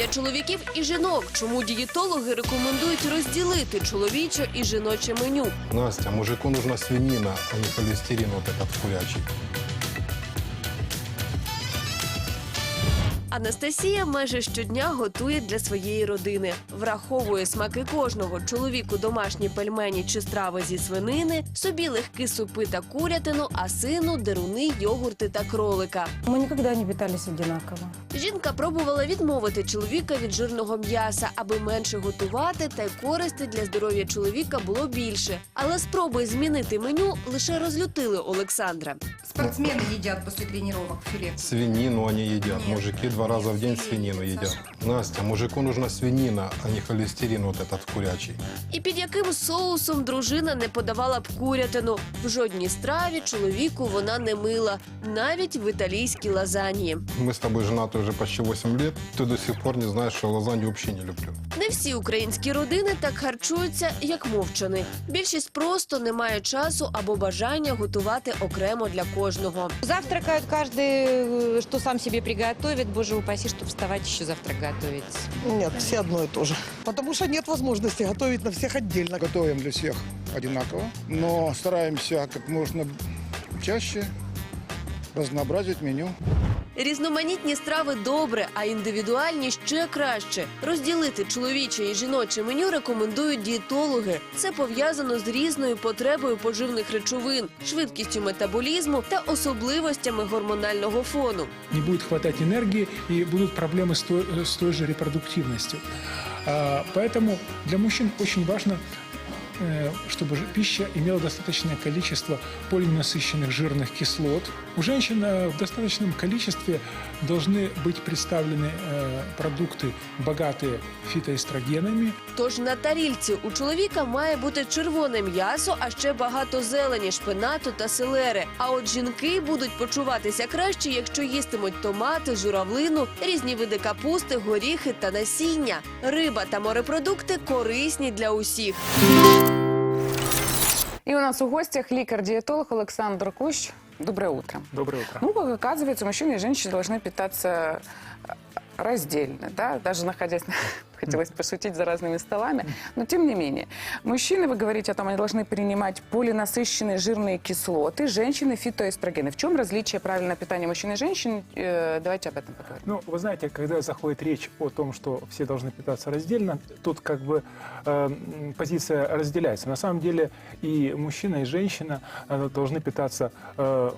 для чоловіків і жінок. Чому дієтологи рекомендують розділити чоловіче і жіноче меню? Настя, мужику нужна свинина, а не холестерин вот этот курячий. Анастасія майже щодня готує для своєї родини, враховує смаки кожного чоловіку домашні пельмені чи страви зі свинини, собі легкі супи та курятину, а сину деруни, йогурти та кролика. Мы никогда не питались одинаково. Жінка пробувала відмовити чоловіка від жирного м'яса, аби менше готувати, та й користі для здоров'я чоловіка було більше. Але спроби змінити меню лише розлютили Олександра. Спортсмены едят после тренировок филе. Свинину они едят. Нет. Мужики два раза в день свинину едят. Настя, мужику нужна свинина, а не холестерин вот этот курячий. І під яким соусом дружина не подавала б курятину. В жодній страві чоловіку вона не мила, навіть в італійській лазаньї. Мы с тобой женаты уже почти 8 лет. Ты до сих пор не знаешь, что лазанью вообще не люблю. Не всі українські родини так харчуються, як мовчани. Більшість просто не має часу або бажання готувати окремо для кожного. Завтракают каждый, э, что сам себе приготовит. Боже упаси, чтобы вставать еще завтрак готовить. Нет, все одно и то же. Потому что нет возможности готовить на всех отдельно. Готовим для всех одинаково, но стараемся как можно чаще разнообразить меню. Різноманітні страви добре, а індивідуальні ще краще. Розділити чоловіче і жіноче меню рекомендують дієтологи. Це пов'язано з різною потребою поживних речовин, швидкістю метаболізму та особливостями гормонального фону. не будет хватать энергии и будут проблемы с той, с той же репродуктивностью. А, Поэтому для мужчин очень важно, э, чтобы ж- пища имела достаточное количество полиненасыщенных жирных кислот. У женщин э, в достаточном количестве должны быть представлены э, продукты, богатые фитоэстрогенами, Тож на тарільці у чоловіка має бути червоне м'ясо, а ще багато зелені, шпинату та селери. А от жінки будуть почуватися краще, якщо їстимуть томати, журавлину, різні види капусти, горіхи та насіння. Риба та морепродукти корисні для усіх. И у нас у гостях ликар-диетолог Александр Кущ. Доброе утро. Доброе утро. Ну, как оказывается, мужчины и женщины должны питаться раздельно, да, даже находясь, на- хотелось пошутить за разными столами, но тем не менее. Мужчины, вы говорите о том, они должны принимать полинасыщенные жирные кислоты, женщины фитоэстрогены. В чем различие правильного питания мужчин и женщин? Э, Давайте об этом поговорим. Ну, вы знаете, когда заходит речь о том, что все должны питаться раздельно, тут как бы э, позиция разделяется. На самом деле и мужчина, и женщина э, должны питаться э,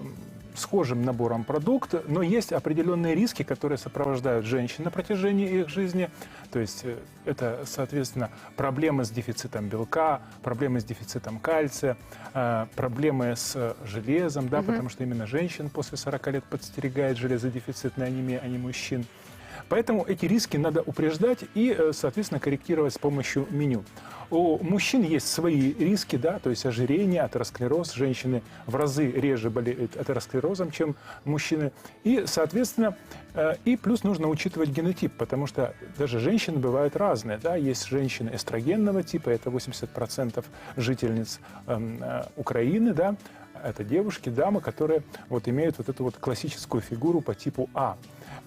схожим набором продуктов, но есть определенные риски, которые сопровождают женщин на протяжении их жизни. То есть э, это, соответственно, проблемы с дефицитом белка, проблемы с дефицитом кальция, э, проблемы с э, железом, да, потому что именно женщин после 40 лет подстерегает железодефицитная анемия, а не мужчин. Поэтому эти риски надо упреждать и, э, соответственно, корректировать с помощью меню. У мужчин есть свои риски, да, то есть ожирение, атеросклероз. Женщины в разы реже болеют атеросклерозом, чем мужчины. И, соответственно, э, и плюс нужно учитывать генотип, потому что даже женщины бывают разные. Да? Есть женщины эстрогенного типа, это 80% жительниц эм, э, Украины, да, это девушки, дамы, которые вот имеют вот эту вот классическую фигуру по типу А.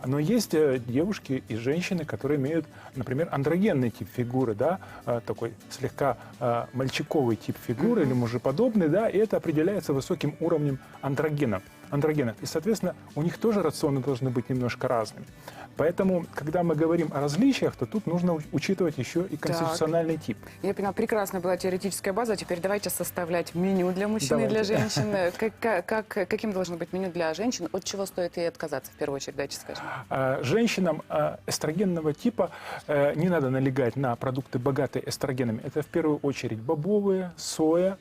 Но есть э, девушки и женщины, которые имеют, например, андрогенный тип фигуры, да, э, такой слегка э, мальчиковый тип фигуры или мужеподобный, да, и это определяется высоким уровнем андрогенов. андрогенов. И, соответственно, у них тоже рационы должны быть немножко разными. Поэтому, когда мы говорим о различиях, то тут нужно учитывать еще и конституциональный тип. Я поняла, прекрасная была теоретическая база. а Теперь давайте составлять меню для мужчин и для женщин. Как, как- как- каким должно быть меню для женщин? От чего стоит ей отказаться, в первую очередь, давайте скажем. А, Женщинам а, эстрогенного типа э, не надо налегать на продукты, богатые эстрогенами. Это в первую очередь бобовые, соя.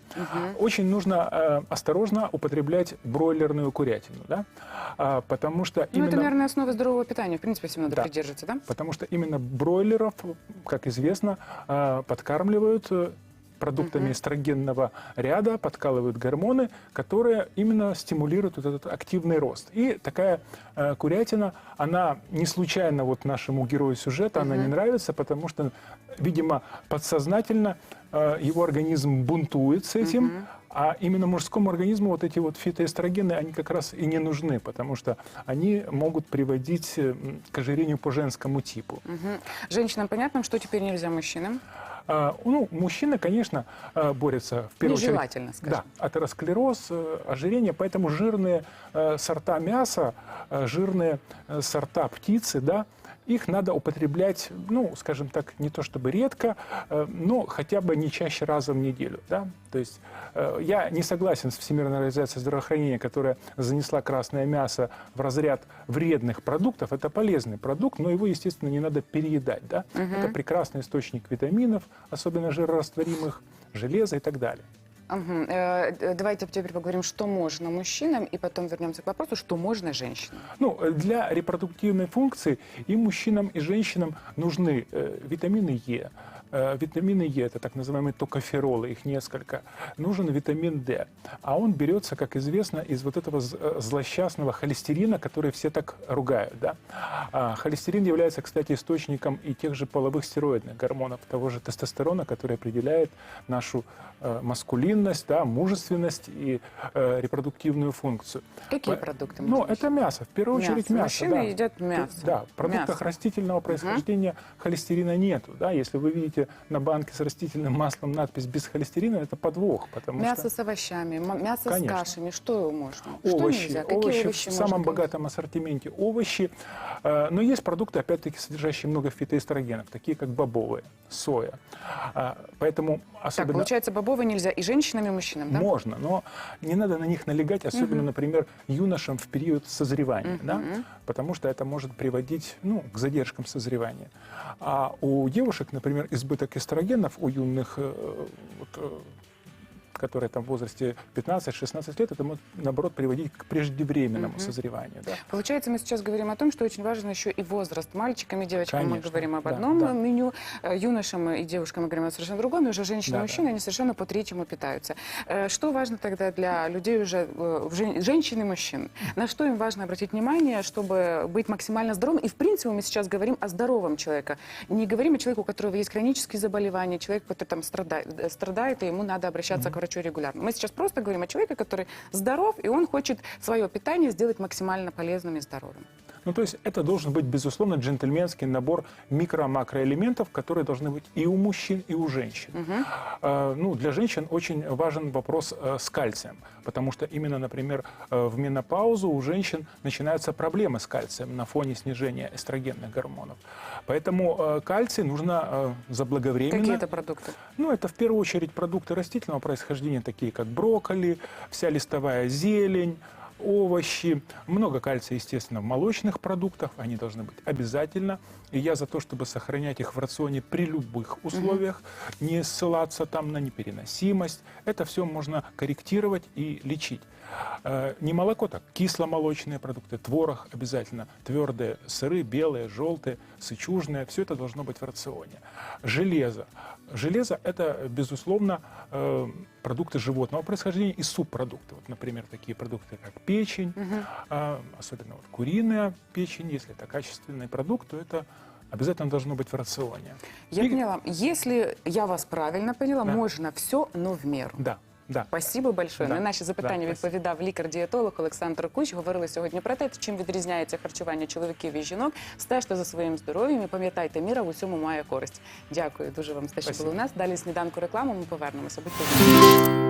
Очень нужно э, осторожно употреблять бройлерную курятину, да? А, потому что Ну, именно... это, наверное, основа здорового питания. В принципе, всем надо Да. придерживаться, да? Потому что именно бройлеров, как известно, э, подкармливают продуктами эстрогенного ряда, подкалывают гормоны, которые именно стимулируют вот этот активный рост. И такая э, курятина, она не случайно вот нашему герою сюжета, она не нравится, потому что, видимо, подсознательно э, его организм бунтует с этим, А именно мужскому организму вот эти вот фитоэстрогены, они как раз и не нужны, потому что они могут приводить э, к ожирению по женскому типу. Женщинам понятно, что теперь нельзя мужчинам? А, ну, мужчины, конечно, а, борются в первую Нежелательно, очередь. скажем. Да, атеросклероз, э, ожирение, поэтому жирные э, сорта мяса, э, жирные э, сорта птицы, да, их надо употреблять, ну, скажем так, не то чтобы редко, э, но хотя бы не чаще раза в неделю, да. То есть э, я не согласен с Всемирной организацией здравоохранения, которая занесла красное мясо в разряд вредных продуктов. Это полезный продукт, но его, естественно, не надо переедать, да. Это прекрасный источник витаминов, особенно жирорастворимых, железа и так далее. Мгм. Э, Давайте теперь поговорим, что можно мужчинам, и потом вернемся к вопросу, что можно женщинам. Ну, э, для репродуктивной функции и мужчинам, и женщинам нужны э, витамины Е. Витамины Е – это так называемые токоферолы, их несколько. Нужен витамин D. А он берется, как известно, из вот этого злосчастного холестерина, который все так ругают. Да? А холестерин является, кстати, источником и тех же половых стероидных гормонов, того же тестостерона, который определяет нашу э, маскулинность, да, мужественность и э, репродуктивную функцию. Какие По- продукты Ну, это мясо, в первую Мясо. очередь мясо. Мужчины да. едят мясо. Да, в продуктах Мясо. растительного происхождения холестерина нету. Да? Если вы видите на банке с растительным маслом надпись без холестерина, это подвох, потому Мясо что с овощами, мясо Конечно. с кашами, что можно? Что овощи, нельзя? Какие овощи, овощи в самом есть? богатом ассортименте овощи. Э, Но есть продукты, опять-таки, содержащие много фитоэстрогенов, такие как бобовые, соя. А, Поэтому Так, особенно... получается, бобовые нельзя и женщинам, и мужчинам, да? Можно, но не надо на них налегать, особенно, например, юношам в период созревания, да? потому что это может приводить ну, к задержкам созревания. А у девушек, например, избыток эстрогенов у юных, э, вот, э, которые там в возрасте 15-16 лет, это может, наоборот, приводить к преждевременному созреванию. Да? Получается, мы сейчас говорим о том, что очень важен еще и возраст. Мальчикам и девочкам мы Конечно, говорим об да, одном да. меню, э, юношам и девушкам мы говорим о совершенно другом, и уже женщины и Да, мужчины, они совершенно по третьему питаются. Э, Что важно тогда для людей уже, э, женщин и мужчин? На что им важно обратить внимание, чтобы быть максимально здоровым? И, в принципе, мы сейчас говорим о здоровом человеке. Не говорим о человеке, у которого есть хронические заболевания, человек, который там страдает, страдает и ему надо обращаться к врачу регулярно. Мы сейчас просто говорим о человеке, который здоров, и он хочет свое питание сделать максимально полезным и здоровым. Ну, то есть это должен быть, безусловно, джентльменский набор микро-макроэлементов, которые должны быть и у мужчин, и у женщин. Э, ну, для женщин очень важен вопрос э, с кальцием, потому что именно, например, э, в менопаузу у женщин начинаются проблемы с кальцием на фоне снижения эстрогенных гормонов. Поэтому э, кальций нужно э, заблаговременно. Какие это продукты? Ну, это в первую очередь продукты растительного происхождения, такие как брокколи, вся листовая зелень, овощи. Много кальция, естественно, в молочных продуктах. Они должны быть обязательно. И я за то, чтобы сохранять их в рационе при любых условиях, не ссылаться там на непереносимость. Это все можно корректировать и лечить. Э, Не молоко, так кисломолочные продукты, творог обязательно, твердые сыры, белые, желтые, сычужные, все это должно быть в рационе. Железо. Железо – это, безусловно, э, продукты животного происхождения и субпродукты. Вот, например, такие продукты, как печень, а, особенно вот куриная печень, если это качественный продукт, то это обязательно должно быть в рационе. Я И- поняла. Если я вас правильно поняла, Да. можна все, но в меру. Да, да. Спасибо большое. Да. На наші запитання Да, відповідав лікар-дієтолог Олександр Куч. Говорили сьогодні про те, чим відрізняється харчування чоловіків і жінок. Стежте за своїм здоров'ям і пам'ятайте, міра в усьому має користь. Дякую дуже вам за те, що були у нас. Далі сніданку рекламу. Ми повернемося. Будьте.